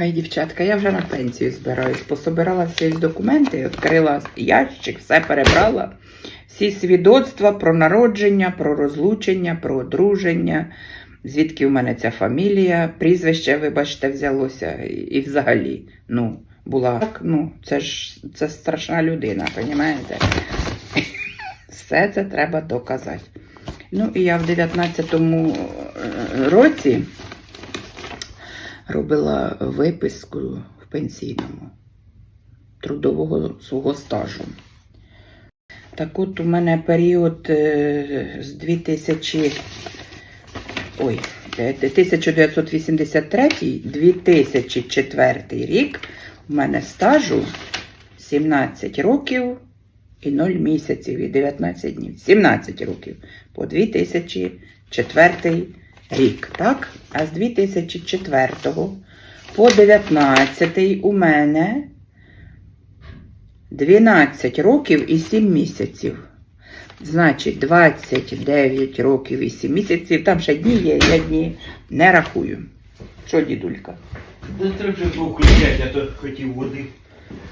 Ай, дівчатка, я вже на пенсію збираюсь. Пособирала всі документи, відкрила ящик, все перебрала. Всі свідоцтва про народження, про розлучення, про одруження, звідки в мене ця фамілія, прізвище, вибачте, взялося і, взагалі. Ну, була так, ну, це ж це страшна людина, розумієте? Все це треба доказати. Ну, і я в 19-му е, році робила виписку в пенсійному трудового свого стажу. Так от у мене період е, з 2000, ой, е, 1983-2004 рік у мене стажу 17 років і 0 місяців і 19 днів. 17 років по 2004 рік, так? А з 2004 по 19 у мене 12 років і 7 місяців. Значить, 29 років і 7 місяців. Там ще дні є, я дні не рахую. Що, дідулька? Да треба вже було включати, а то хотів води.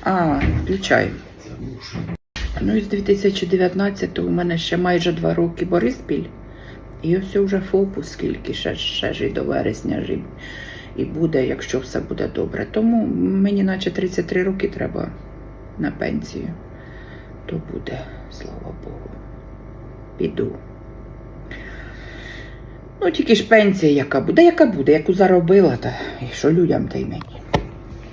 А, включаю. Ну і з 2019 у мене ще майже 2 роки Бориспіль. І ось вже ФОПу скільки, ще, ще ж до вересня ж і буде, якщо все буде добре. Тому мені наче 33 роки треба на пенсію. То буде, слава Богу. Піду. Ну, тільки ж пенсія, яка буде, яка буде, яку заробила, та і що людям та й мені.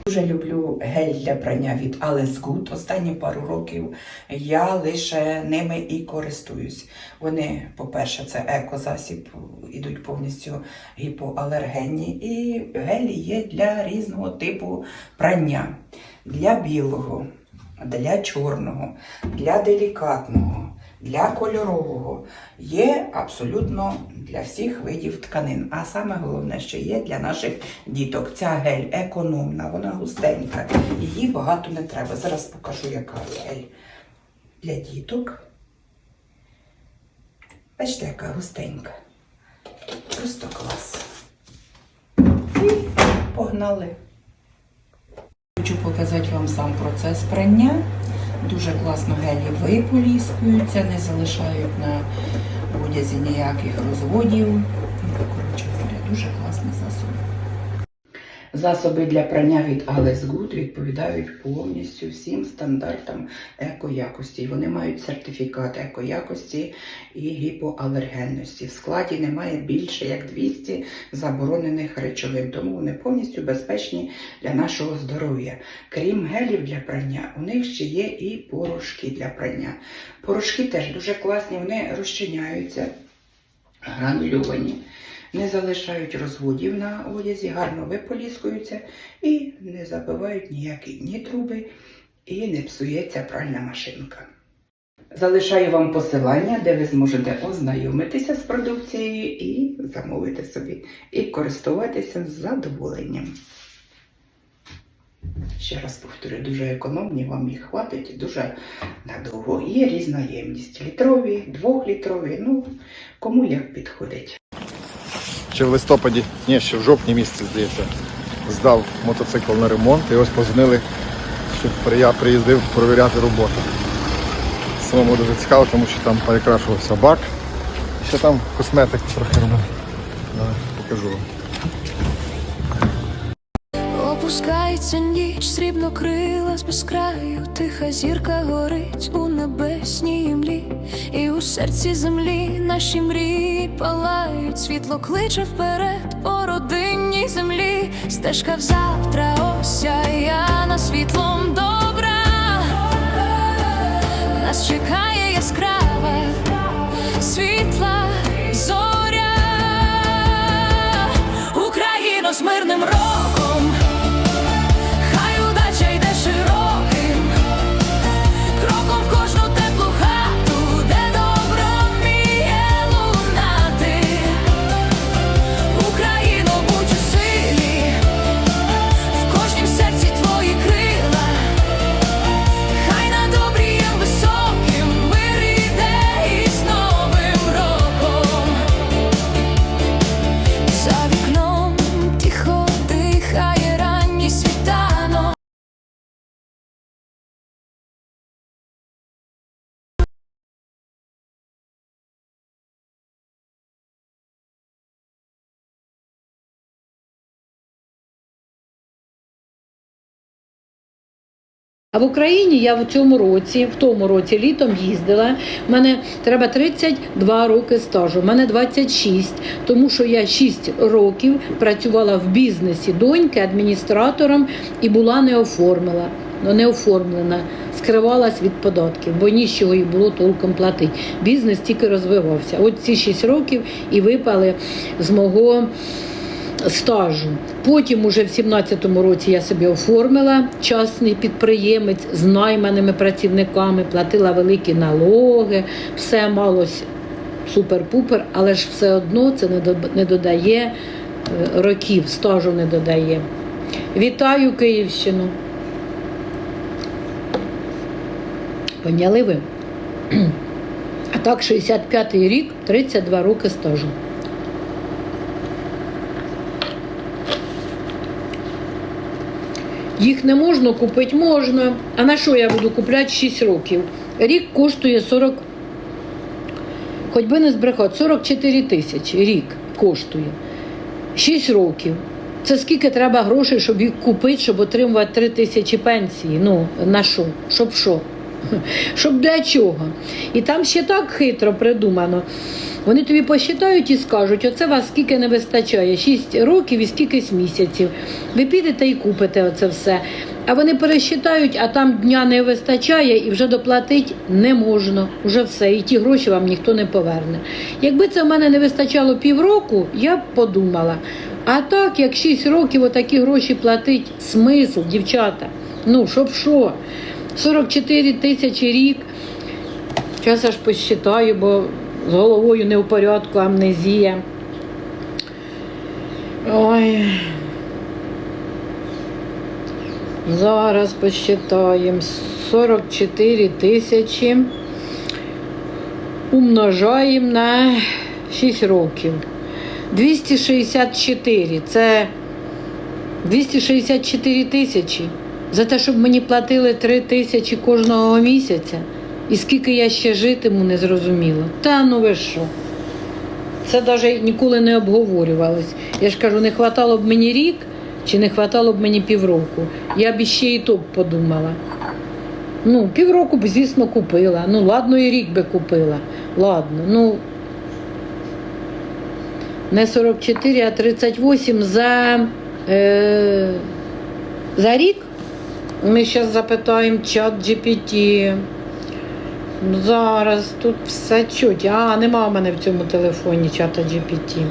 Дуже люблю гель для прання від Alice Good. Останні пару років я лише ними і користуюсь. Вони, по-перше, це екозасіб, ідуть повністю гіпоалергенні. І гелі є для різного типу прання. Для білого, для чорного, для делікатного, для кольорового. Є абсолютно для всіх видів тканин. А саме головне, що є для наших діток. Ця гель економна, вона густенька. Її багато не треба. Зараз покажу, яка гель для діток. Бачите, яка густенька. Просто клас. І погнали. Хочу показати вам сам процес прання. Дуже класно гелі виполіскуються, не залишають на одязі ніяких розводів. Ну, Коротше дуже класний засоб. Засоби для прання від Alice Good відповідають повністю всім стандартам екоякості. Вони мають сертифікат екоякості і гіпоалергенності. В складі немає більше як 200 заборонених речовин, тому вони повністю безпечні для нашого здоров'я. Крім гелів для прання, у них ще є і порошки для прання. Порошки теж дуже класні, вони розчиняються, гранульовані не залишають розводів на одязі, гарно виполіскуються і не забивають ніякі ні труби, і не псується пральна машинка. Залишаю вам посилання, де ви зможете ознайомитися з продукцією і замовити собі, і користуватися з задоволенням. Ще раз повторю, дуже економні, вам їх хватить дуже надовго. Є різна ємність. Літрові, двохлітрові, ну кому як підходить. Ще в листопаді, ні, ще в жовтні місяці, здається, здав мотоцикл на ремонт і ось позвонили, щоб я приїздив перевіряти роботу. Самому дуже цікаво, тому що там перекрашувався бак. Ще там косметик трохи робив. Покажу вам. Опускається ніч, срібно крила з безкраю, тиха зірка горить у небесній імлі, і у серці землі наші мрії палають, світло кличе вперед по родинній землі, стежка в завтра осяяна світлом добра, нас чекає яскрава світла зоря, Україно з мирним роком. А в Україні я в цьому році, в тому році літом їздила. Мене треба 32 роки стажу. У мене 26, тому що я 6 років працювала в бізнесі доньки адміністратором і була не оформила. Ну, не оформлена, скривалась від податків, бо нічого їй було толком платити. Бізнес тільки розвивався. От ці 6 років і випали з мого стажу. Потім, уже в 17-му році, я собі оформила частний підприємець з найманими працівниками, платила великі налоги, все малось супер-пупер, але ж все одно це не додає е, років, стажу не додає. Вітаю Київщину. Поняли ви? А так, 65-й рік, 32 роки стажу. Їх не можна купити, можна. А на що я буду купляти 6 років? Рік коштує 40, хоч би не збрехати, 44 тисячі рік коштує. 6 років. Це скільки треба грошей, щоб їх купити, щоб отримувати 3 тисячі пенсії? Ну, на що? Щоб що? Щоб для чого? І там ще так хитро придумано. Вони тобі посчитають і скажуть, оце вас скільки не вистачає, 6 років і стільки місяців. Ви підете і купите оце все. А вони пересчитають, а там дня не вистачає і вже доплатити не можна. Уже все. І ті гроші вам ніхто не поверне. Якби це в мене не вистачало півроку, я б подумала. А так, як 6 років отакі гроші платить, смисл, дівчата. Ну, щоб що? 44 тисячі рік. Зараз аж посчитаю, бо з головою не в порядку, амнезія. Ой. Зараз посчитаємо. 44 тисячі. Умножаємо на 6 років. 264. Це 264 тисячі. За те, щоб мені платили 3 тисячі кожного місяця. І скільки я ще житиму, не зрозуміло. Та ну ви що? Це навіть ніколи не обговорювалось. Я ж кажу, не хватало б мені рік чи не хватало б мені півроку. Я б ще і то б подумала. Ну, півроку б, звісно, купила. Ну, ладно, і рік би купила. Ладно, ну. Не 44, а 38 за, е, за рік. Ми зараз запитаємо чат GPT. Зараз тут все чуть. А, нема в мене в цьому телефоні чата GPT.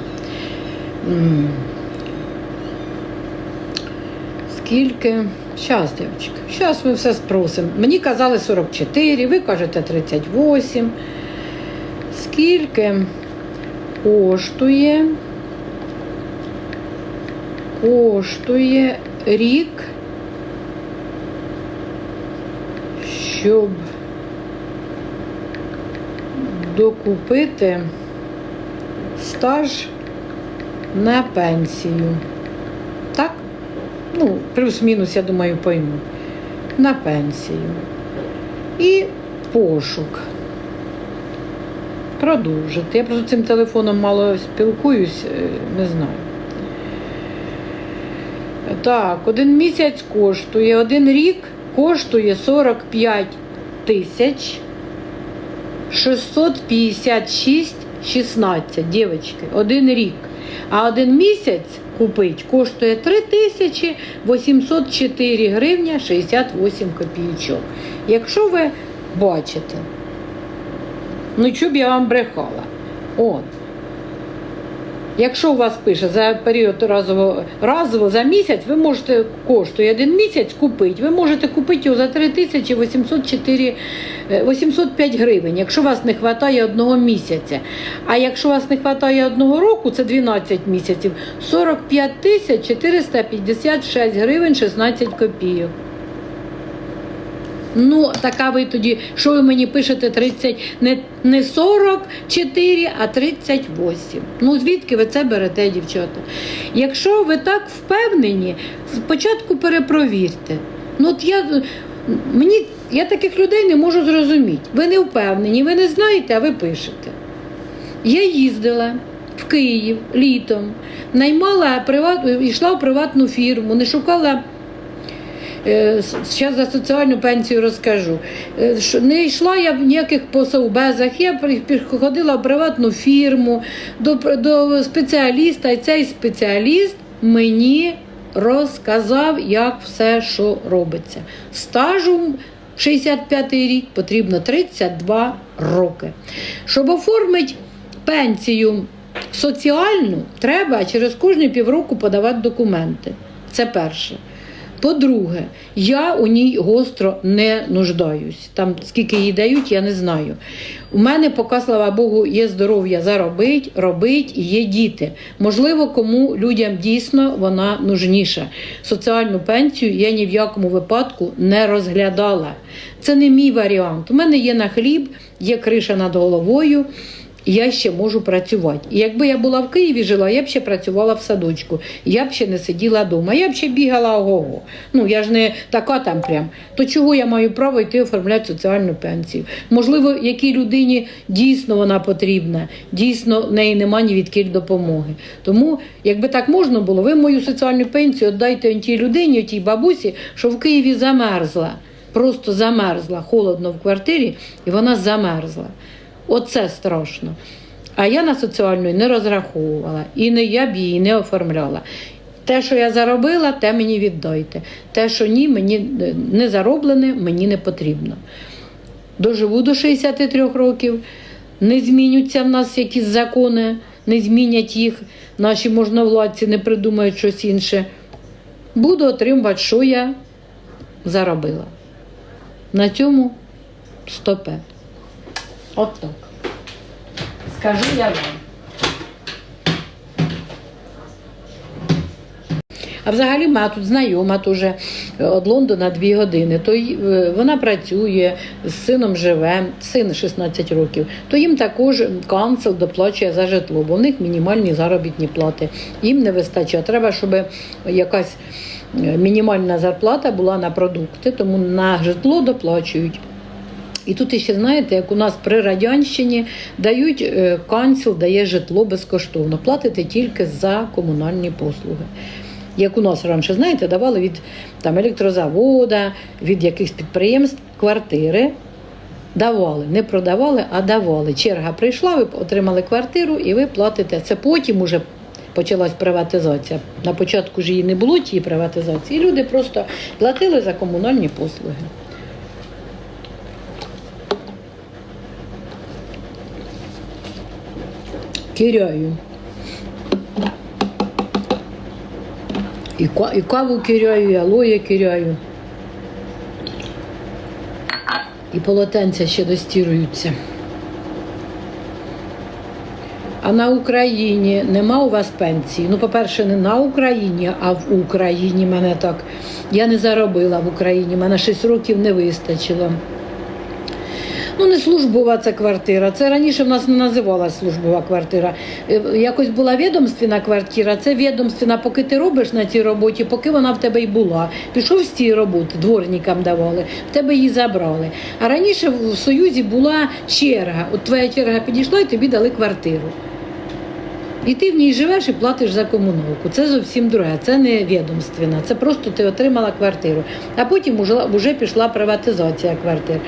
Скільки? Щас, дівчатки, щас ми все спросимо. Мені казали 44, ви кажете 38. Скільки коштує? Коштує рік, щоб докупити стаж на пенсію. Так? Ну, плюс-мінус, я думаю, пойму. На пенсію. І пошук. Продовжити. Я просто цим телефоном мало спілкуюсь, е, не знаю. Так, один місяць коштує, один рік коштує 45 тисяч 656 16, дівчатки, один рік. А один місяць купить коштує 3804 гривня 68 копійочок. Якщо ви бачите, ну що б я вам брехала? Он. Якщо у вас пише за період разово, разово за місяць, ви можете коштує один місяць купити. Ви можете купити його за 3804 е, 805 гривень, якщо у вас не вистачає одного місяця. А якщо у вас не вистачає одного року, це 12 місяців, 45 тисяч 456 гривень 16 копійок. Ну, така ви тоді, що ви мені пишете 30, не, не 44, а 38. Ну, звідки ви це берете, дівчата? Якщо ви так впевнені, спочатку перепровірте. Ну, от я, мені, я таких людей не можу зрозуміти. Ви не впевнені, ви не знаєте, а ви пишете. Я їздила в Київ літом, наймала приват, йшла в приватну фірму, не шукала Зараз за соціальну пенсію розкажу. Е, Не йшла я в ніяких по совбезах. Я ходила в приватну фірму до, до спеціаліста, і цей спеціаліст мені розказав, як все, що робиться. Стажу 65 рік потрібно 32 роки. Щоб оформити пенсію соціальну, треба через кожні півроку подавати документи. Це перше. По-друге, я у ній гостро не нуждаюсь. Там скільки їй дають, я не знаю. У мене, поки, слава Богу, є здоров'я заробить, робить і є діти. Можливо, кому людям дійсно вона нужніша. Соціальну пенсію я ні в якому випадку не розглядала. Це не мій варіант. У мене є на хліб, є криша над головою я ще можу працювати. І якби я була в Києві жила, я б ще працювала в садочку, я б ще не сиділа вдома, я б ще бігала ого. Ну я ж не така там прям. То чого я маю право йти оформляти соціальну пенсію? Можливо, якій людині дійсно вона потрібна, дійсно в неї нема ні відкіль допомоги. Тому, якби так можна було, ви мою соціальну пенсію віддайте тій людині, тій бабусі, що в Києві замерзла. Просто замерзла, холодно в квартирі, і вона замерзла. Оце страшно. А я на соціальну не розраховувала, і не я б її не оформляла. Те, що я заробила, те мені віддайте. Те, що ні, мені е, не зароблене, мені не потрібно. Доживу до 63 років, не змінються в нас якісь закони, не змінять їх, наші можновладці не придумають щось інше. Буду отримувати, що я заробила. На цьому стопе. От так. Скажу я вам. А взагалі моя тут знайома дуже від Лондона дві години. То е, вона працює, з сином живе, син 16 років. То їм також канцел доплачує за житло, бо в них мінімальні заробітні плати. Їм не вистачає. Треба, щоб якась е, мінімальна зарплата була на продукти, тому на житло доплачують. І тут ще знаєте, як у нас при радянщині дають е, канцел, дає житло безкоштовно. Платите тільки за комунальні послуги. Як у нас раніше, знаєте, давали від там, електрозавода, від якихось підприємств квартири. Давали, не продавали, а давали. Черга прийшла, ви отримали квартиру і ви платите. Це потім уже почалась приватизація. На початку ж її не було тієї приватизації. Люди просто платили за комунальні послуги. Киряю. І, каву киряю, і алоє киряю. І полотенця ще достіруються. А на Україні нема у вас пенсії. Ну, по-перше, не на Україні, а в Україні мене так. Я не заробила в Україні, мене 6 років не вистачило. Ну, не службова це квартира. Це раніше в нас не називалась службова квартира. Е, Якось була відомственна квартира. Це відомственна, поки ти робиш на цій роботі, поки вона в тебе й була. Пішов з цієї роботи, дворникам давали, в тебе її забрали. А раніше в Союзі була черга. От твоя черга підійшла і тобі дали квартиру. І ти в ній живеш і платиш за комуналку. Це зовсім друге, це не відомственна. Це просто ти отримала квартиру. А потім вже пішла приватизація квартир.